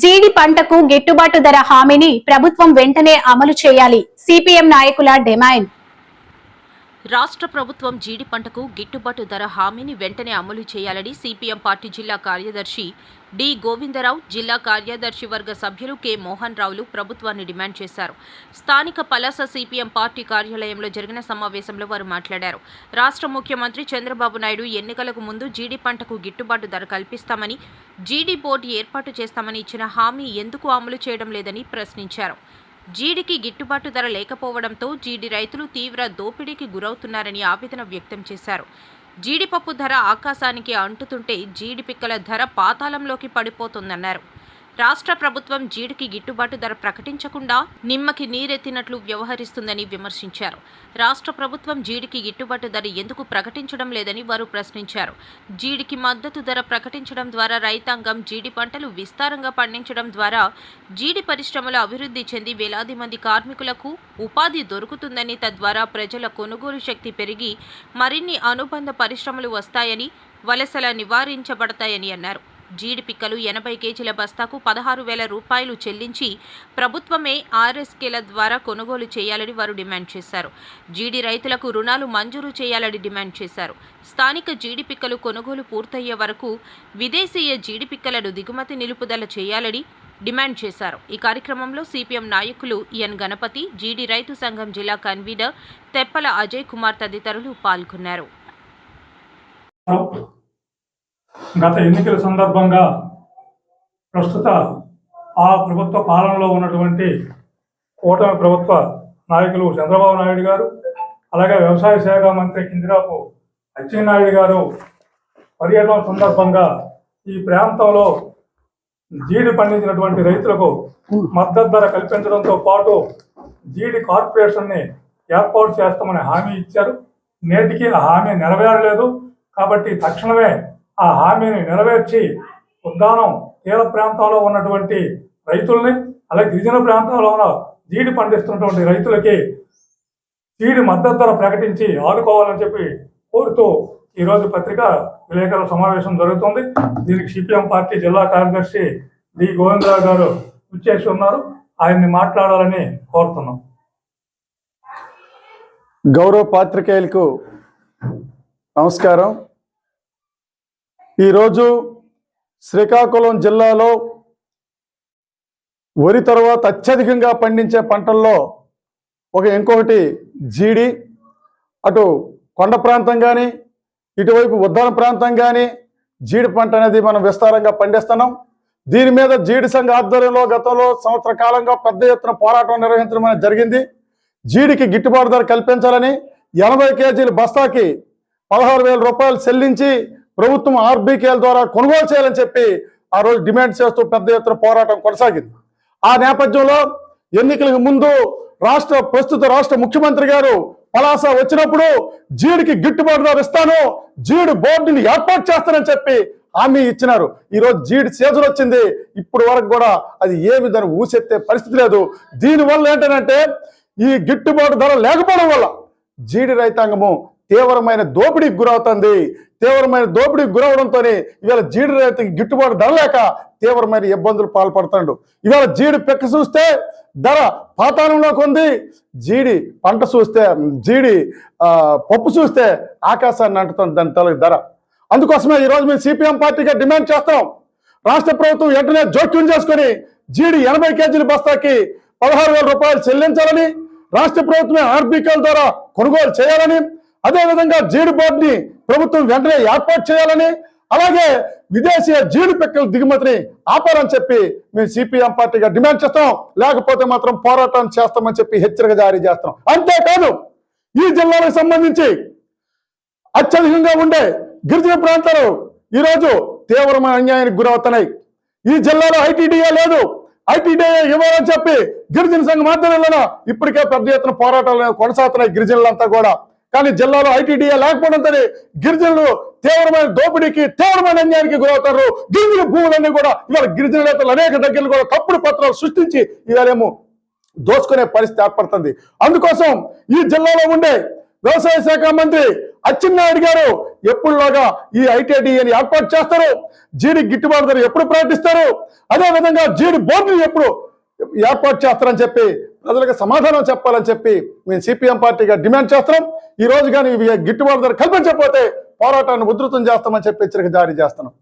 జీడి పంటకు గిట్టుబాటు ధర హామీని ప్రభుత్వం వెంటనే అమలు చేయాలి. సిపిఎం నాయకుల డిమాండ్. రాష్ట్ర ప్రభుత్వం జీడి పంటకు గిట్టుబాటు ధర హామీని వెంటనే అమలు చేయాలని సిపిఎం పార్టీ జిల్లా కార్యదర్శి డి గోవిందరావు జిల్లా కార్యదర్శి వర్గ సభ్యులు కె మోహన్ రావులు ప్రభుత్వాన్ని డిమాండ్ చేశారు. స్థానిక పలాస సిపిఎం పార్టీ కార్యాలయంలో జరిగిన సమావేశంలో వారు మాట్లాడారు. రాష్ట్ర ముఖ్యమంత్రి చంద్రబాబు నాయుడు ఎన్నికలకు ముందు జీడి పంటకు గిట్టుబాటు ధర కల్పిస్తామని జీడీ బోర్డు ఏర్పాటు చేస్తామని ఇచ్చిన హామీ ఎందుకు అమలు చేయడం లేదని ప్రశ్నించారు. జీడికి గిట్టుబాటు ధర లేకపోవడంతో జీడి రైతులు తీవ్ర దోపిడీకి గురవుతున్నారని ఆవేదన వ్యక్తం చేశారు. జీడిపప్పు ధర ఆకాశానికి అంటుతుంటే జీడి పిక్కల ధర పాతాళంలోకి పడిపోతుందన్నారు. రాష్ట్ర ప్రభుత్వం జీడికి గిట్టుబాటు ధర ప్రకటించకుండా నిమ్మకి నీరెత్తినట్లు వ్యవహరిస్తుందని విమర్శించారు. రాష్ట్ర ప్రభుత్వం జీడికి గిట్టుబాటు ధర ఎందుకు ప్రకటించడం లేదని వారు ప్రశ్నించారు. జీడికి మద్దతు ధర ప్రకటించడం ద్వారా రైతాంగం జీడి పంటలు విస్తారంగా పండించడం ద్వారా జీడి పరిశ్రమలు అభివృద్ధి చెంది వేలాది మంది కార్మికులకు ఉపాధి దొరుకుతుందని తద్వారా ప్రజల కొనుగోలు శక్తి పెరిగి మరిన్ని అనుబంధ పరిశ్రమలు వస్తాయని వలసల నివారించబడతాయని అన్నారు. జీడి పిక్కలు ఎనభై కేజీల బస్తాకు పదహారు వేల రూపాయలు చెల్లించి ప్రభుత్వమే ఆర్ఎస్కేల ద్వారా కొనుగోలు చేయాలని వారు డిమాండ్ చేశారు. జీడి రైతులకు రుణాలు మంజూరు చేయాలని డిమాండ్ చేశారు. స్థానిక జీడి పిక్కలు కొనుగోలు పూర్తయ్యే వరకు విదేశీయ జీడి పిక్కలను దిగుమతి నిలుపుదల చేయాలని డిమాండ్ చేశారు. ఈ కార్యక్రమంలో సిపిఎం నాయకులు ఎన్ గణపతి జీడి రైతు సంఘం జిల్లా కన్వీనర్ తెప్పల అజయ్ కుమార్ తదితరులు పాల్గొన్నారు. గత ఎన్నికల సందర్భంగా ప్రస్తుత ఆ ప్రభుత్వ పాలనలో ఉన్నటువంటి కూటమి ప్రభుత్వ నాయకులు చంద్రబాబు నాయుడు గారు అలాగే వ్యవసాయ శాఖ మంత్రి కిందిరాపు అచ్చెన్నాయుడు గారు పర్యటన సందర్భంగా ఈ ప్రాంతంలో జీడి పండించినటువంటి రైతులకు మద్దతు ధర కల్పించడంతో పాటు జీడి కార్పొరేషన్ని ఏర్పాటు చేస్తామని హామీ ఇచ్చారు. నేటికి ఆ హామీ నెరవేరలేదు. కాబట్టి తక్షణమే ఆ హామీని నెరవేర్చి ఉద్దానం తీర ప్రాంతంలో ఉన్నటువంటి రైతుల్ని అలాగే గిరిజన ప్రాంతాల్లో ఉన్న జీడి పండిస్తున్నటువంటి రైతులకి జీడి మద్దతు ధర ప్రకటించి ఆదుకోవాలని చెప్పి కోరుతూ ఈరోజు పత్రిక విలేకరుల సమావేశం జరుగుతుంది. దీనికి సిపిఎం పార్టీ జిల్లా కార్యదర్శి డి. గోవిందరావు గారు విచ్చేసి ఉన్నారు. ఆయన్ని మాట్లాడాలని కోరుతున్నాం. గౌరవ పాత్రికేయులకు నమస్కారం. ఈరోజు శ్రీకాకుళం జిల్లాలో వరి తర్వాత అత్యధికంగా పండించే పంటల్లో ఒక ఇంకొకటి జీడి. అటు కొండ ప్రాంతం కానీ ఇటువైపు ఉద్దాన ప్రాంతం కానీ జీడి పంట అనేది మనం విస్తారంగా పండిస్తున్నాం. దీని మీద జీడి సంఘ ఆధ్వర్యంలో గతంలో సంవత్సర కాలంగా పెద్ద ఎత్తున పోరాటం నిర్వహించడం అనేది జరిగింది. జీడికి గిట్టుబాటు ధర కల్పించాలని ఎనభై కేజీల బస్తాకి పదహారు వేల రూపాయలు చెల్లించి ప్రభుత్వం ఆర్బీకేల ద్వారా కొనుగోలు చేయాలని చెప్పి ఆ రోజు డిమాండ్ చేస్తూ పెద్ద ఎత్తున పోరాటం కొనసాగింది. ఆ నేపథ్యంలో ఎన్నికలకు ముందు రాష్ట్ర ప్రస్తుత రాష్ట్ర ముఖ్యమంత్రి గారు పలాస వచ్చినప్పుడు జీడికి గిట్టుబాటు ధర ఇస్తాను జీడు బోర్డుని ఏర్పాటు చేస్తానని చెప్పి హామీ ఇచ్చినారు. ఈరోజు జీడి సీజన్ వచ్చింది. ఇప్పుడు వరకు కూడా అది ఏమి దాన్ని ఊసెత్తే పరిస్థితి లేదు. దీనివల్ల ఏంటంటే ఈ గిట్టుబాటు ధర లేకపోవడం వల్ల జీడి రైతాంగము తీవ్రమైన దోపిడీకి గురవుతుంది. తీవ్రమైన దోపిడీకి గురవడంతో ఇవాళ జీడి రైతుకి గిట్టుబాటు ధర లేక తీవ్రమైన ఇబ్బందులు పాల్పడుతున్నాడు. ఇవాళ జీడి పెక్క చూస్తే ధర పాతాళంలోకి ఉంది. జీడి పంట చూస్తే జీడి పప్పు చూస్తే ఆకాశాన్ని అంటుతుంది దాని తల ధర. అందుకోసమే ఈరోజు మేము సిపిఎం పార్టీగా డిమాండ్ చేస్తాం రాష్ట్ర ప్రభుత్వం వెంటనే జోక్యం చేసుకొని జీడి ఎనభై కేజీల బస్తాకి పదహారు వేల రూపాయలు చెల్లించాలని రాష్ట్ర ప్రభుత్వమే ఆర్బికల్ ద్వారా కొనుగోలు చేయాలని అదేవిధంగా జీడి బోర్డుని ప్రభుత్వం వెంటనే ఏర్పాటు చేయాలని అలాగే విదేశీయ జీడి పెక్కల దిగుమతిని ఆపాలని చెప్పి మేము సిపిఎం పార్టీగా డిమాండ్ చేస్తాం లేకపోతే మాత్రం పోరాటం చేస్తామని చెప్పి హెచ్చరిక జారీ చేస్తాం అంతేకాదు ఈ జిల్లాలకు సంబంధించి అత్యధికంగా ఉండే గిరిజన ప్రాంతాలు ఈరోజు తీవ్రమైన అన్యాయానికి గురవుతున్నాయి. ఈ జిల్లాలో ఐటీడీఏ లేదు. ఐటీడీఏ ఇవ్వాలని చెప్పి గిరిజన సంఘం ఆధ్వర్యంలో ఇప్పటికే పెద్ద ఎత్తున పోరాటాలు కొనసాగుతున్నాయి గిరిజనులంతా కూడా. కానీ జిల్లాలో ఐటీడీఏ లేకపోవడంతో గిరిజనులు తీవ్రమైన దోపిడీకి తీవ్రమైన అన్యాయానికి గురవుతారు. గిరిజన భూములన్నీ కూడా ఇవాళ గిరిజన నేతలు అనేక దగ్గరలు కూడా తప్పుడు పత్రాలు సృష్టించి ఇవాళేమో దోచుకునే పరిస్థితి ఏర్పడుతుంది. అందుకోసం ఈ జిల్లాలో ఉండే వ్యవసాయ శాఖ మంత్రి అచ్చెన్నాయుడు గారు ఎప్పుడులాగా ఈ ఐటీఐడిఏని ఏర్పాటు చేస్తారు? జీడి గిట్టుబాటు ధర ఎప్పుడు ప్రకటిస్తారు? అదే విధంగా జీడి బోర్డుని ఎప్పుడు ఏర్పాటు చేస్తారని చెప్పి ప్రజలకు సమాధానం చెప్పాలని చెప్పి మేము సిపిఎం పార్టీగా డిమాండ్ చేస్తున్నాం. ఈ రోజు కానీ గిట్టుబాటు ధర కల్పించకపోతే పోరాటాన్ని ఉధృతం చేస్తామని చెప్పి హెచ్చరిక జారీ చేస్తున్నాం.